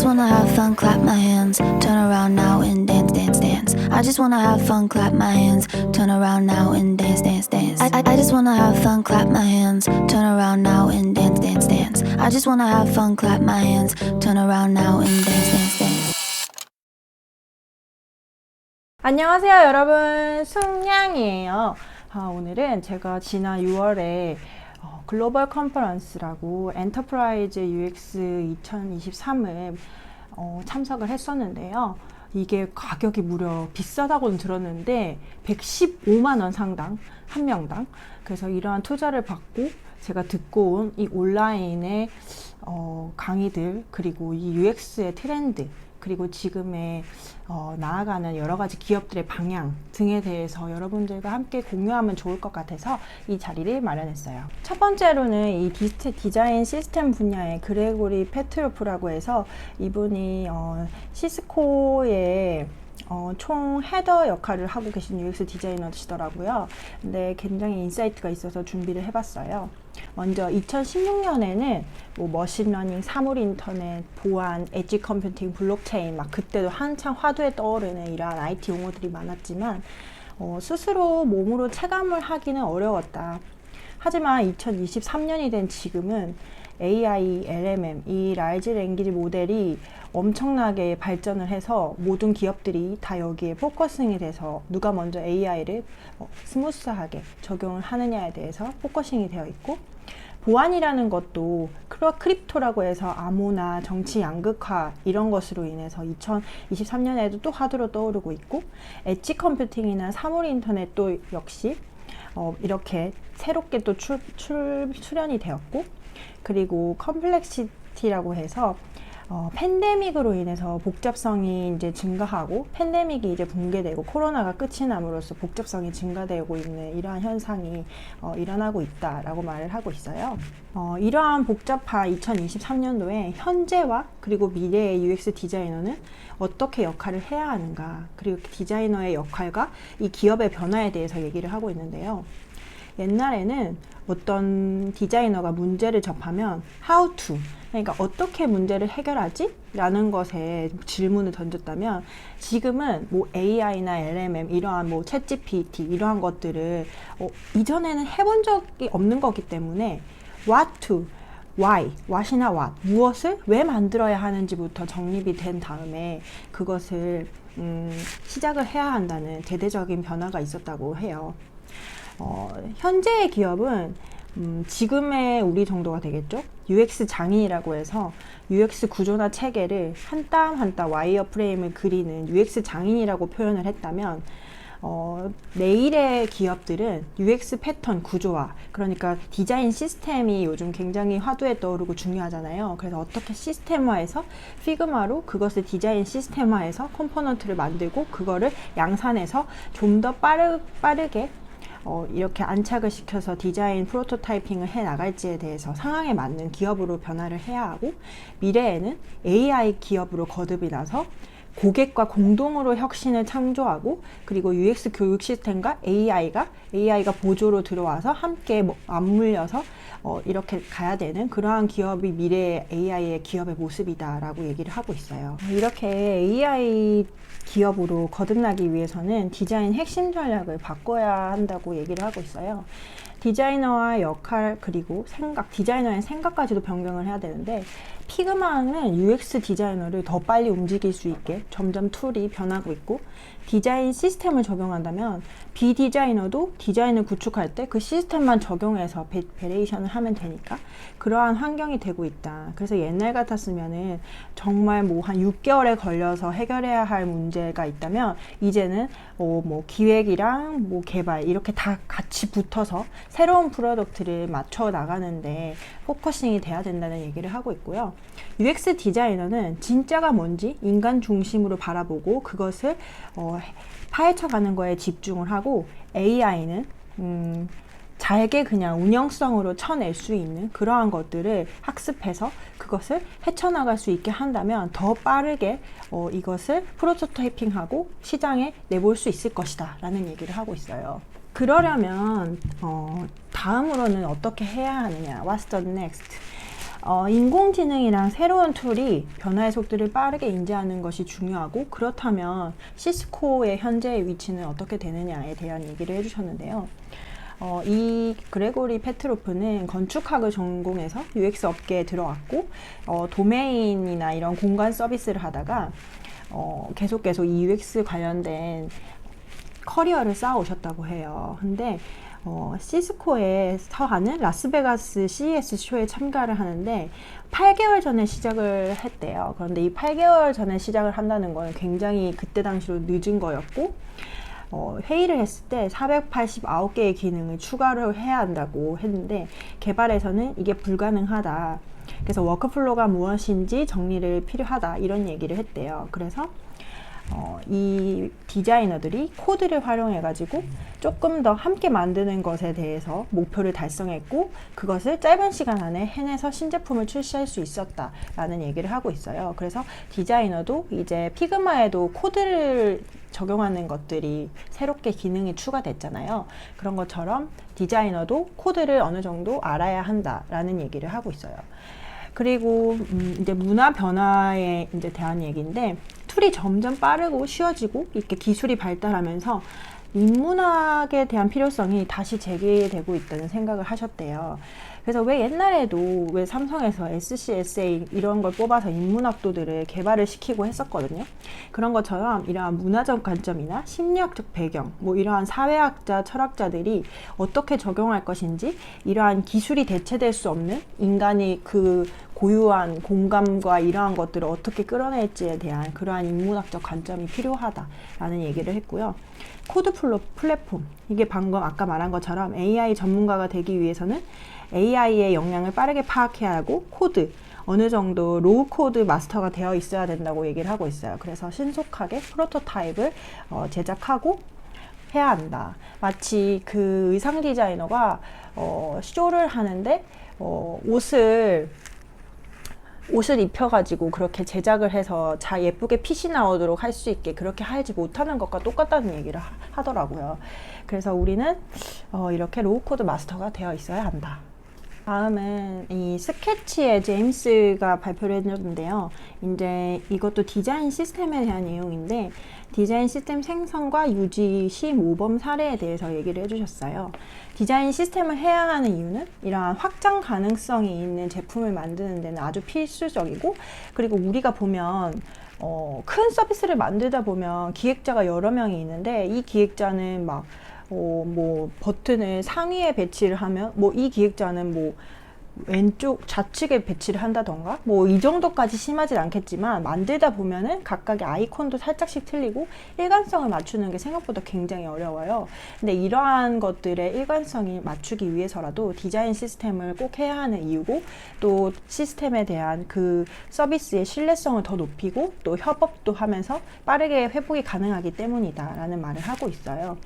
just wanna have fun, clap my hands, turn around now and dance, dance, dance. I just wanna have fun, clap my hands, turn around now and dance, dance, dance. I, I, I just wanna have fun, clap my hands, turn around now and dance, dance, dance. I just wanna have fun, clap my hands, turn around now and dance, dance, dance. 안녕하세요 여러분 숙냥이에요 아, 오늘은 제가 지난 6월에 어, 글로벌 컨퍼런스라고 엔터프라이즈 UX 2023을 어, 참석을 했었는데요. 이게 가격이 무려 비싸다고는 들었는데 115만 원 상당 한 명당. 그래서 이러한 투자를 받고 제가 듣고 온 이 온라인의 어, 강의들 그리고 이 UX의 트렌드 그리고 지금의 어, 나아가는 여러 가지 기업들의 방향 등에 대해서 여러분들과 함께 공유하면 좋을 것 같아서 이 자리를 마련했어요. 첫 번째로는 이 디스트, 디자인 시스템 분야의 그레고리 페트로프라고 해서 이분이 어, 시스코의 어, 총 헤더 역할을 하고 계신 UX 디자이너시더라고요. 근데 굉장히 인사이트가 있어서 준비를 해봤어요. 먼저 2016년에는 뭐 머신러닝, 사물 인터넷, 보안, 엣지 컴퓨팅, 블록체인 막 그때도 한창 화두에 떠오르는 이러한 IT 용어들이 많았지만 어, 스스로 몸으로 체감을 하기는 어려웠다. 하지만 2023년이 된 지금은 AI, LMM, 이 라이지 랭귀지 모델이 엄청나게 발전을 해서 모든 기업들이 다 여기에 포커싱이 돼서 누가 먼저 AI를 어, 스무스하게 적용을 하느냐에 대해서 포커싱이 되어 있고 보안이라는 것도 크립토라고 해서 암호나 정치 양극화 이런 것으로 인해서 2023년에도 또 화두로 떠오르고 있고 엣지 컴퓨팅이나 사물 인터넷도 역시 어, 이렇게 새롭게 또 출, 출, 출연이 되었고 그리고 컴플렉시티라고 해서 어, 팬데믹으로 인해서 복잡성이 이제 증가하고 팬데믹이 이제 붕괴되고 코로나가 끝이 남으로써 복잡성이 증가되고 있는 이러한 현상이 어, 일어나고 있다라고 말을 하고 있어요. 어, 이러한 복잡한 2023년도에 현재와 그리고 미래의 UX 디자이너는 어떻게 역할을 해야 하는가 그리고 디자이너의 역할과 이 기업의 변화에 대해서 얘기를 하고 있는데요. 옛날에는 어떤 디자이너가 문제를 접하면 how to 그러니까 어떻게 문제를 해결하지? 라는 것에 질문을 던졌다면 지금은 뭐 AI나 LMM 이러한 뭐 챗GPT 이러한 것들을 어, 이전에는 해본 적이 없는 거기 때문에 what to why, what이나 what, 무엇을 왜 만들어야 하는지부터 정립이 된 다음에 그것을 음, 시작을 해야 한다는 대대적인 변화가 있었다고 해요. 어, 현재의 기업은 음, 지금의 우리 정도가 되겠죠? UX 장인이라고 해서 UX 구조나 체계를 한 땀 한 땀 와이어 프레임을 그리는 UX 장인이라고 표현을 했다면 어, 내일의 기업들은 UX 패턴 구조화, 그러니까 디자인 시스템이 요즘 굉장히 화두에 떠오르고 중요하잖아요. 그래서 어떻게 시스템화해서 피그마로 그것을 디자인 시스템화해서 컴포넌트를 만들고 그거를 양산해서 좀 더 빠르, 빠르게 어, 이렇게 안착을 시켜서 디자인 프로토타이핑을 해 나갈지에 대해서 상황에 맞는 기업으로 변화를 해야 하고 미래에는 AI 기업으로 거듭이 나서 고객과 공동으로 혁신을 창조하고 그리고 UX 교육 시스템과 AI가 AI가 보조로 들어와서 함께 뭐 맞물려서 어, 이렇게 가야 되는 그러한 기업이 미래의 AI의 기업의 모습이다라고 얘기를 하고 있어요. 이렇게 AI 기업으로 거듭나기 위해서는 디자인 핵심 전략을 바꿔야 한다고 얘기를 하고 있어요. 디자이너와 역할 그리고 생각, 디자이너의 생각까지도 변경을 해야 되는데 피그마는 UX 디자이너를 더 빨리 움직일 수 있게 점점 툴이 변하고 있고 디자인 시스템을 적용한다면 비디자이너도 디자인을 구축할 때 그 시스템만 적용해서 베, 베레이션을 하면 되니까 그러한 환경이 되고 있다. 그래서 옛날 같았으면은 정말 뭐 한 6개월에 걸려서 해결해야 할 문제가 있다면 이제는 어, 뭐 기획이랑 뭐 개발 이렇게 다 같이 붙어서 새로운 프로덕트를 맞춰 나가는데 포커싱이 돼야 된다는 얘기를 하고 있고요. UX 디자이너는 진짜가 뭔지 인간 중심으로 바라보고 그것을 어, 파헤쳐 가는 거에 집중을 하고 AI는 음, 잘게 그냥 운영성으로 쳐낼 수 있는 그러한 것들을 학습해서 그것을 헤쳐나갈 수 있게 한다면 더 빠르게 어, 이것을 프로토타이핑하고 시장에 내볼 수 있을 것이다 라는 얘기를 하고 있어요. 그러려면 어, 다음으로는 어떻게 해야 하느냐 What's the next? 어, 인공지능이랑 새로운 툴이 변화의 속도를 빠르게 인지하는 것이 중요하고 그렇다면 시스코의 현재의 위치는 어떻게 되느냐에 대한 얘기를 해주셨는데요. 어, 이 그레고리 페트로프는 건축학을 전공해서 UX 업계에 들어왔고 어, 도메인이나 이런 공간 서비스를 하다가 어, 계속 계속 이 UX 관련된 커리어를 쌓아오셨다고 해요. 근데 어, 시스코에 서 하는 라스베가스 CES 쇼에 참가를 하는데 8개월 전에 시작을 했대요. 그런데 이 8개월 전에 시작을 한다는 건 굉장히 그때 당시로 늦은 거였고 어, 회의를 했을 때 489개의 기능을 추가를 해야 한다고 했는데 개발에서는 이게 불가능하다. 그래서 워크플로우가 무엇인지 정리를 필요하다 이런 얘기를 했대요. 그래서 어, 이 디자이너들이 코드를 활용해 가지고 조금 더 함께 만드는 것에 대해서 목표를 달성했고 그것을 짧은 시간 안에 해내서 신제품을 출시할 수 있었다라는 얘기를 하고 있어요. 그래서 디자이너도 이제 피그마에도 코드를 적용하는 것들이 새롭게 기능이 추가됐잖아요. 그런 것처럼 디자이너도 코드를 어느 정도 알아야 한다라는 얘기를 하고 있어요. 그리고 음, 이제 문화 변화에 이제 대한 얘기인데 툴이 점점 빠르고 쉬워지고 이렇게 기술이 발달하면서 인문학에 대한 필요성이 다시 제기되고 있다는 생각을 하셨대요. 그래서 왜 옛날에도 왜 삼성에서 SCSA 이런 걸 뽑아서 인문학도들을 개발을 시키고 했었거든요. 그런 것처럼 이러한 문화적 관점이나 심리학적 배경, 뭐 이러한 사회학자, 철학자들이 어떻게 적용할 것인지 이러한 기술이 대체될 수 없는 인간이 그 고유한 공감과 이러한 것들을 어떻게 끌어낼지에 대한 그러한 인문학적 관점이 필요하다라는 얘기를 했고요. 코드 플랫폼 이게 방금 아까 말한 것처럼 AI 전문가가 되기 위해서는 AI의 역량을 빠르게 파악해야 하고 코드 어느 정도 로우 코드 마스터가 되어 있어야 된다고 얘기를 하고 있어요. 그래서 신속하게 프로토타입을 어, 제작하고 해야 한다. 마치 그 의상 디자이너가 어, 쇼를 하는데 어, 옷을 옷을 입혀가지고 그렇게 제작을 해서 자 예쁘게 핏이 나오도록 할 수 있게 그렇게 하지 못하는 것과 똑같다는 얘기를 하, 더라고요 그래서 우리는 어, 이렇게 로우 코드 마스터가 되어 있어야 한다. 다음은 이 스케치의 제임스가 발표를 해줬는데요. 이제 이것도 디자인 시스템에 대한 내용인데 디자인 시스템 생성과 유지 시 모범 사례에 대해서 얘기를 해주셨어요. 디자인 시스템을 해야 하는 이유는 이러한 확장 가능성이 있는 제품을 만드는 데는 아주 필수적이고 그리고 우리가 보면 어, 큰 서비스를 만들다 보면 기획자가 여러 명이 있는데 이 기획자는 막 어, 뭐 버튼을 상위에 배치를 하면 뭐 이 기획자는 뭐 왼쪽 좌측에 배치를 한다던가 뭐 이 정도까지 심하진 않겠지만 만들다 보면은 각각의 아이콘도 살짝씩 틀리고 일관성을 맞추는 게 생각보다 굉장히 어려워요. 근데 이러한 것들의 일관성이 맞추기 위해서라도 디자인 시스템을 꼭 해야 하는 이유고 또 시스템에 대한 그 서비스의 신뢰성을 더 높이고 또 협업도 하면서 빠르게 회복이 가능하기 때문이다 라는 말을 하고 있어요.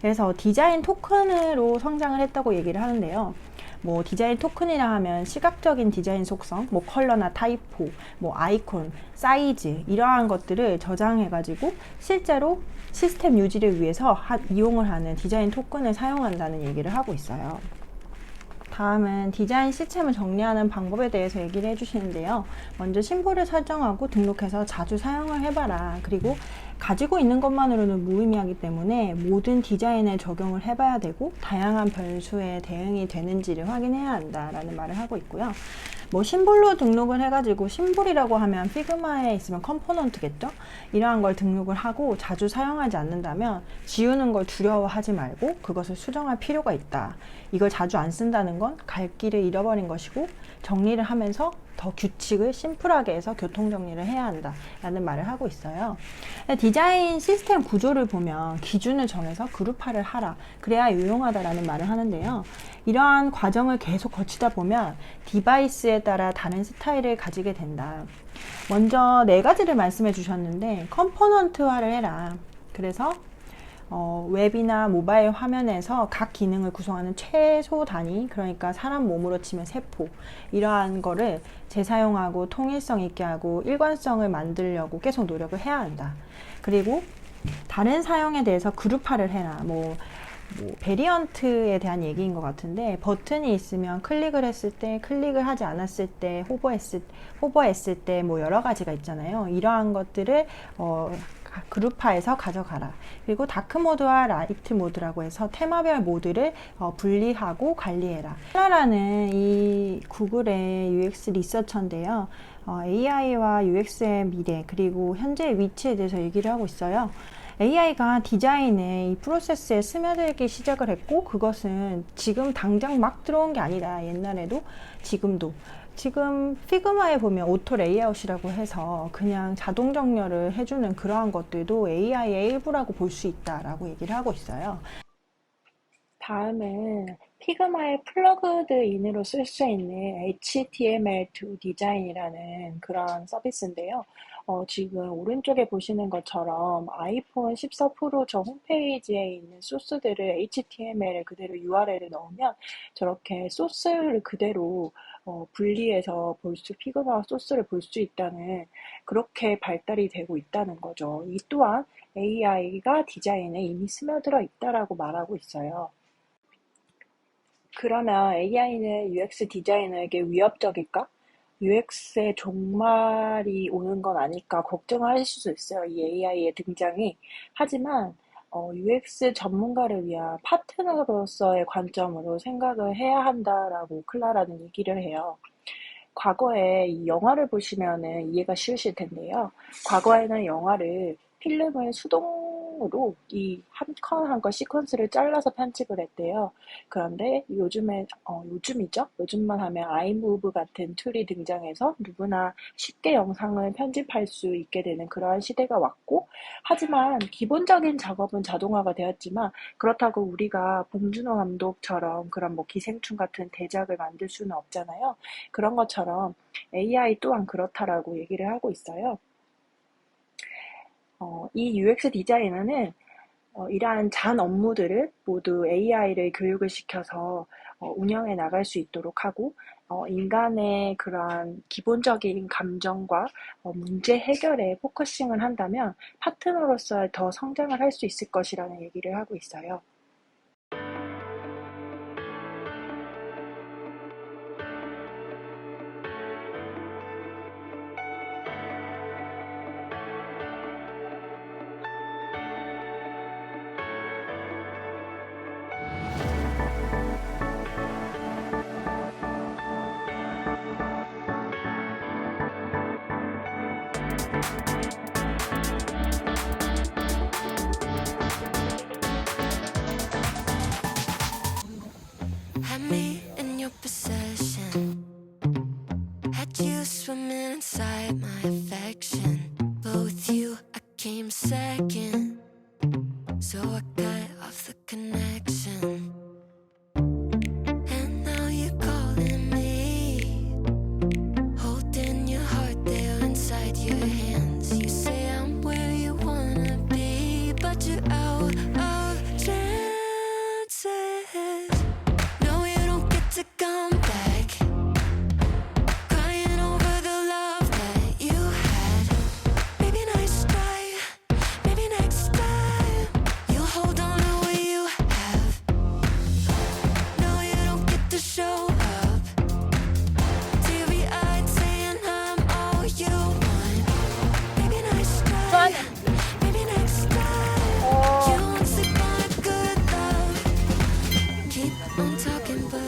그래서 디자인 토큰으로 성장을 했다고 얘기를 하는데요. 뭐 디자인 토큰이라 하면 시각적인 디자인 속성, 뭐 컬러나 타이포, 뭐 아이콘, 사이즈 이러한 것들을 저장해가지고 실제로 시스템 유지를 위해서 하, 이용을 하는 디자인 토큰을 사용한다는 얘기를 하고 있어요. 다음은 디자인 시스템을 정리하는 방법에 대해서 얘기를 해주시는데요. 먼저 심볼을 설정하고 등록해서 자주 사용을 해봐라. 그리고 가지고 있는 것만으로는 무의미하기 때문에 모든 디자인에 적용을 해봐야 되고 다양한 변수에 대응이 되는지를 확인해야 한다라는 말을 하고 있고요. 뭐 심볼로 등록을 해가지고 심볼이라고 하면 피그마에 있으면 컴포넌트겠죠? 이러한 걸 등록을 하고 자주 사용하지 않는다면 지우는 걸 두려워하지 말고 그것을 수정할 필요가 있다. 이걸 자주 안 쓴다는 건 갈 길을 잃어버린 것이고 정리를 하면서 더 규칙을 심플하게 해서 교통 정리를 해야 한다라는 말을 하고 있어요. 디자인 시스템 구조를 보면 기준을 정해서 그룹화를 하라. 그래야 유용하다라는 말을 하는데요. 이러한 과정을 계속 거치다 보면 디바이스에 따라 다른 스타일을 가지게 된다. 먼저 네 가지를 말씀해 주셨는데 컴포넌트화를 해라. 그래서 어, 웹이나 모바일 화면에서 각 기능을 구성하는 최소 단위, 그러니까 사람 몸으로 치면 세포, 이러한 거를 재사용하고 통일성 있게 하고 일관성을 만들려고 계속 노력을 해야 한다. 그리고 다른 사용에 대해서 그룹화를 해라. 뭐, 뭐 베리언트에 대한 얘기인 것 같은데 버튼이 있으면 클릭을 했을 때 클릭을 하지 않았을 때 호버했을 호버했을 때 뭐 여러 가지가 있잖아요. 이러한 것들을 어, 가- 그룹화해서 가져가라. 그리고 다크 모드와 라이트 모드라고 해서 테마별 모드를 어, 분리하고 관리해라. 클라라는 이 구글의 UX 리서처인데요. 어, AI와 UX의 미래 그리고 현재의 위치에 대해서 얘기를 하고 있어요. AI가 디자인의 이 프로세스에 스며들기 시작을 했고 그것은 지금 당장 막 들어온 게 아니다. 옛날에도 지금도 지금 피그마에 보면 오토 레이아웃이라고 해서 그냥 자동 정렬을 해주는 그러한 것들도 AI의 일부라고 볼 수 있다라고 얘기를 하고 있어요. 다음은 피그마의 플러그드 인으로 쓸 수 있는 HTML2 디자인이라는 그런 서비스인데요. 어, 지금 오른쪽에 보시는 것처럼 아이폰 14 프로 저 홈페이지에 있는 소스들을 HTML에 그대로 URL을 넣으면 저렇게 소스를 그대로 어, 분리해서 볼 수, 피그마 소스를 볼 수 있다는 그렇게 발달이 되고 있다는 거죠. 이 또한 AI가 디자인에 이미 스며들어 있다라고 말하고 있어요. 그러면 AI는 UX 디자이너에게 위협적일까? UX의 종말이 오는 건 아닐까 걱정하실 수 있어요. 이 AI의 등장이. 하지만 어, UX 전문가를 위한 파트너로서의 관점으로 생각을 해야 한다라고 클라라는 얘기를 해요. 과거에 이 영화를 보시면은 이해가 쉬우실 텐데요. 과거에는 영화를 필름을 수동 으로 이 한 컷 한 컷 시퀀스를 잘라서 편집을 했대요. 그런데 요즘에 어, 요즘이죠. 요즘만 하면 아이무브 같은 툴이 등장해서 누구나 쉽게 영상을 편집할 수 있게 되는 그러한 시대가 왔고 하지만 기본적인 작업은 자동화가 되었지만 그렇다고 우리가 봉준호 감독처럼 그런 뭐 기생충 같은 대작을 만들 수는 없잖아요. 그런 것처럼 AI 또한 그렇다라고 얘기를 하고 있어요. 어, 이 UX 디자이너는 어, 이러한 잔 업무들을 모두 AI를 교육을 시켜서 어, 운영해 나갈 수 있도록 하고 어, 인간의 그러한 기본적인 감정과 어, 문제 해결에 포커싱을 한다면 파트너로서 더 성장을 할 수 있을 것이라는 얘기를 하고 있어요. Had you swimming inside my affection. With you, I came second. So I cut off the connection. I'm talking, but.